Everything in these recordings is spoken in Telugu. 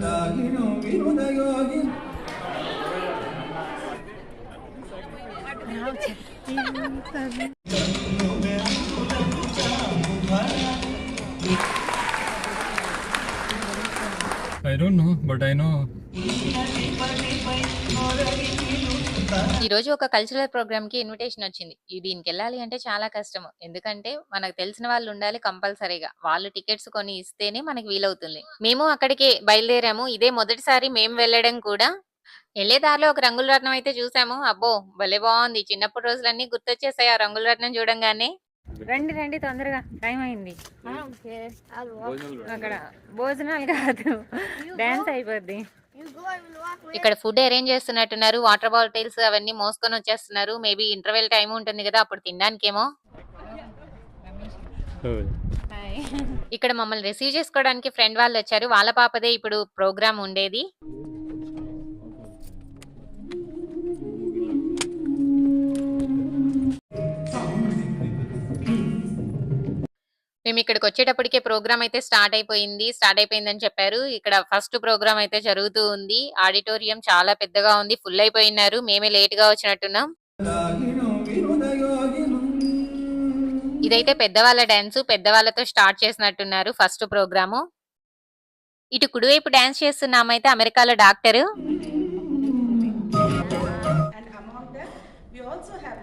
I don't know, but I know ఈ రోజు ఒక కల్చరల్ ప్రోగ్రామ్కి ఇన్విటేషన్ వచ్చింది. ఈ దీనికి వెళ్ళాలి అంటే చాలా కష్టం. ఎందుకంటే మనకు తెలిసిన వాళ్ళు ఉండాలి కంపల్సరీగా. వాళ్ళు టికెట్స్ కొని ఇస్తేనే మనకి వీలవుతుంది. మేము అక్కడికి బయలుదేరాము. ఇదే మొదటిసారి మేము వెళ్ళడం కూడా. వెళ్ళే దారిలో ఒక రంగుల రత్నం అయితే చూసాము. అబ్బో! భలే బాగుంది. చిన్నప్పుడు రోజులన్నీ గుర్తొచ్చేసాయి ఆ రంగుల రత్నం చూడంగానే. రండి రండి తొందరగా. టైం అయింది. అక్కడ భోజనాలు కాదు. డాన్స్ అయిపోద్ది. ఇక్కడ ఫుడ్ అరేంజ్ చేస్తున్నట్టున్నారు. వాటర్ బాటిల్స్ అవన్నీ మోసుకొని వచ్చేస్తున్నారు. మేబీ ఇంటర్వెల్ టైం ఉంటుంది కదా అప్పుడు తినడానికేమో. ఇక్కడ మమ్మల్ని రిసీవ్ చేసుకోవడానికి ఫ్రెండ్ వాళ్ళు వచ్చారు. వాళ్ళ పాపదే ఇప్పుడు ప్రోగ్రామ్ ఉండేది. మేము ఇక్కడికి వచ్చేటప్పటికే ప్రోగ్రామ్ అయితే స్టార్ట్ అయిపోయింది. స్టార్ట్ అయిపోయిందని చెప్పారు. ఇక్కడ ఫస్ట్ ప్రోగ్రామ్ అయితే జరుగుతూ ఉంది. ఆడిటోరియం చాలా పెద్దగా ఉంది. ఫుల్ అయిపోయినారు. మేమే లేట్గా వచ్చినట్టున్నాం. ఇదైతే పెద్దవాళ్ళ డాన్స్. పెద్దవాళ్ళతో స్టార్ట్ చేసినట్టున్నారు ఫస్ట్ ప్రోగ్రాము. ఇటు కుడివైపు డాన్స్ చేస్తున్నామైతే అమెరికాలో డాక్టరు. Also have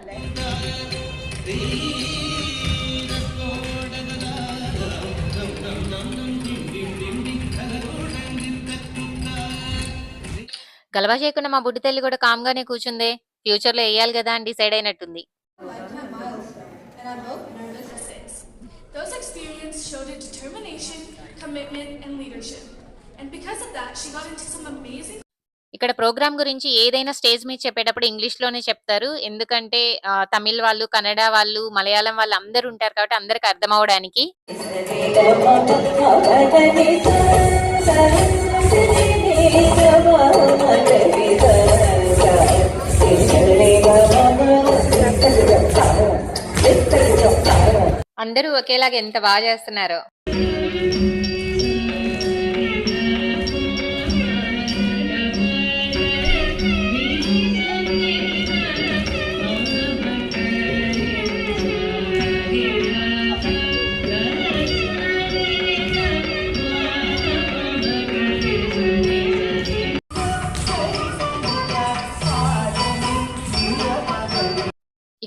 గలబా చేయకుండా మా బుడ్డి తల్లి కూడా కామ్ గానే కూర్చుందే ఫ్యూచర్లో వేయాలి కదా అని డిసైడ్ అయినట్టుంది and are both nervous as six. Those experiences showed her determination, commitment, and leadership. And because of that, she got into some amazing ఇక్కడ ప్రోగ్రామ్ గురించి ఏదైనా స్టేజ్ మీద చెప్పేటప్పుడు ఇంగ్లీష్లోనే చెప్తారు ఎందుకంటే తమిళ్ వాళ్ళు కన్నడ వాళ్ళు మలయాళం వాళ్ళు అందరూ ఉంటారు కాబట్టి అందరికి అర్థం అవడానికి అందరూ ఒకేలాగా ఎంత బాగా చేస్తున్నారో.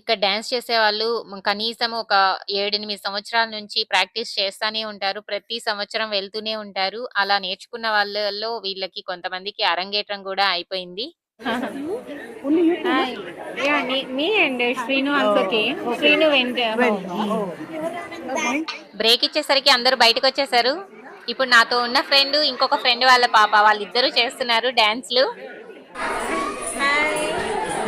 ఇక్కడ డాన్స్ చేసే వాళ్ళు మ- కనీసం ఒక ఏడెనిమిది సంవత్సరాల నుంచి ప్రాక్టీస్ చేస్తానే ఉంటారు. ప్రతి సంవత్సరం వెళ్తూనే ఉంటారు. అలా నేర్చుకున్న వాళ్ళలో వీళ్ళకి కొంతమందికి అరంగేట్రం కూడా అయిపోయింది. మీ అండ్ శ్రీను అంకుకి శ్రీను బ్రేక్ ఇచ్చేసరికి అందరూ బయటకు వచ్చేసారు. ఇప్పుడు నాతో ఉన్న ఫ్రెండ్ ఇంకొక ఫ్రెండ్ వాళ్ళ పాప వాళ్ళిద్దరూ చేస్తున్నారు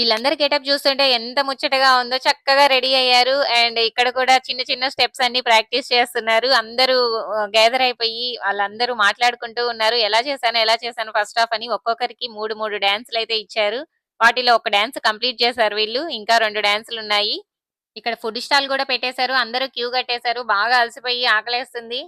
వీళ్ళందరి గెటప్ చూస్తుంటే ఎంత ముచ్చటగా ఉందో చక్కగా రెడీ అయ్యారు. అండ్ ఇక్కడ కూడా చిన్న చిన్న స్టెప్స్ అన్ని ప్రాక్టీస్ చేస్తున్నారు. అందరూ గ్యాదర్ అయిపోయి వాళ్ళందరూ మాట్లాడుకుంటూ ఉన్నారు. ఎలా చేశాను ఎలా చేశాను ఫస్ట్ ఆఫ్ అని ఒక్కొక్కరికి మూడు మూడు డాన్సులు అయితే ఇచ్చారు. వాటిలో ఒక డాన్స్ కంప్లీట్ చేశారు వీళ్ళు. ఇంకా రెండు డాన్సులు ఉన్నాయి. ఇక్కడ ఫుడ్ స్టాల్ కూడా పెట్టేశారు. అందరూ క్యూ కట్టేశారు. బాగా అలసిపోయి ఆకలేస్తుంది.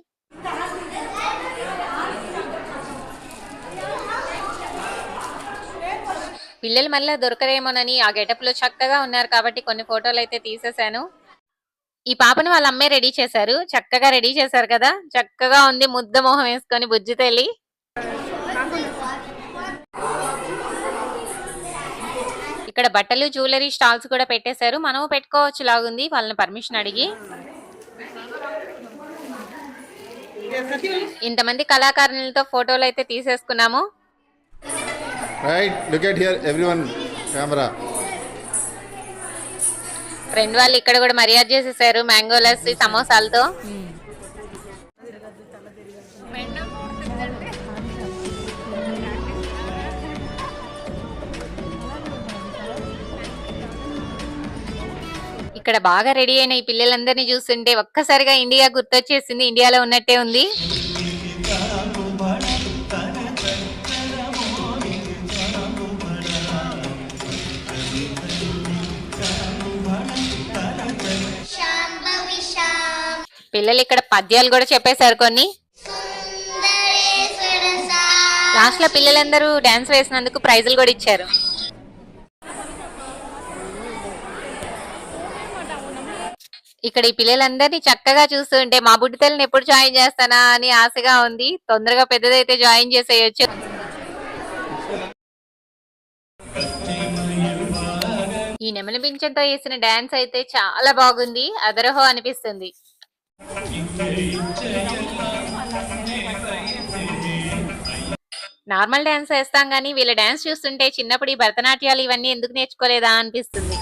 పిల్లలు మళ్ళీ దొరకరేమోనని ఆ గెటప్లో చక్కగా ఉన్నారు కాబట్టి కొన్ని ఫోటోలు అయితే తీసేశాను. ఈ పాపని వాళ్ళ అమ్మే రెడీ చేశారు. చక్కగా రెడీ చేశారు కదా. చక్కగా ఉంది ముద్ద మొహం వేసుకొని బుజ్జి తల్లి. ఇక్కడ బట్టలు జ్యువెలరీ స్టాల్స్ కూడా పెట్టేశారు. మనము పెట్టుకోవచ్చు లాగుంది. వాళ్ళని పర్మిషన్ అడిగి. ఇంతమంది కళాకారులతో ఫోటోలు అయితే తీసేసుకున్నాము. Right look at here everyone camera friend వాళ్ళు ఇక్కడ కూడా మర్యాద చేసేసారు మ్యాంగో లస్సీ సమోసాలతో. ఇక్కడ బాగా రెడీ అయిన ఈ పిల్లలందరినీ చూస్తుంటే ఒక్కసారిగా ఇండియా గుర్తొచ్చేసింది. ఇండియాలో ఉన్నట్టే ఉంది. పిల్లలు ఇక్కడ పద్యాలు కూడా చెప్పేశారు కొన్ని. లాస్ట్లో పిల్లలందరూ డాన్స్ వేసినందుకు ప్రైజులు కూడా ఇచ్చారు. ఇక్కడ ఈ పిల్లలందరినీ చక్కగా చూస్తుంటే మా బుడ్డితల్ని ఎప్పుడు జాయిన్ చేస్తానా? అని ఆశగా ఉంది. తొందరగా పెద్దదైతే జాయిన్ చేసేయచ్చు. ఈ నెమలి పింఛంతో వేసిన డాన్స్ అయితే చాలా బాగుంది. అదరహో అనిపిస్తుంది. నార్మల్ డాన్స్ వేస్తాం కానీ వీళ్ళ డాన్స్ చూస్తుంటే చిన్నప్పుడు ఈ భరతనాట్యాలు ఇవన్నీ ఎందుకు నేర్చుకోలేదా అనిపిస్తుంది.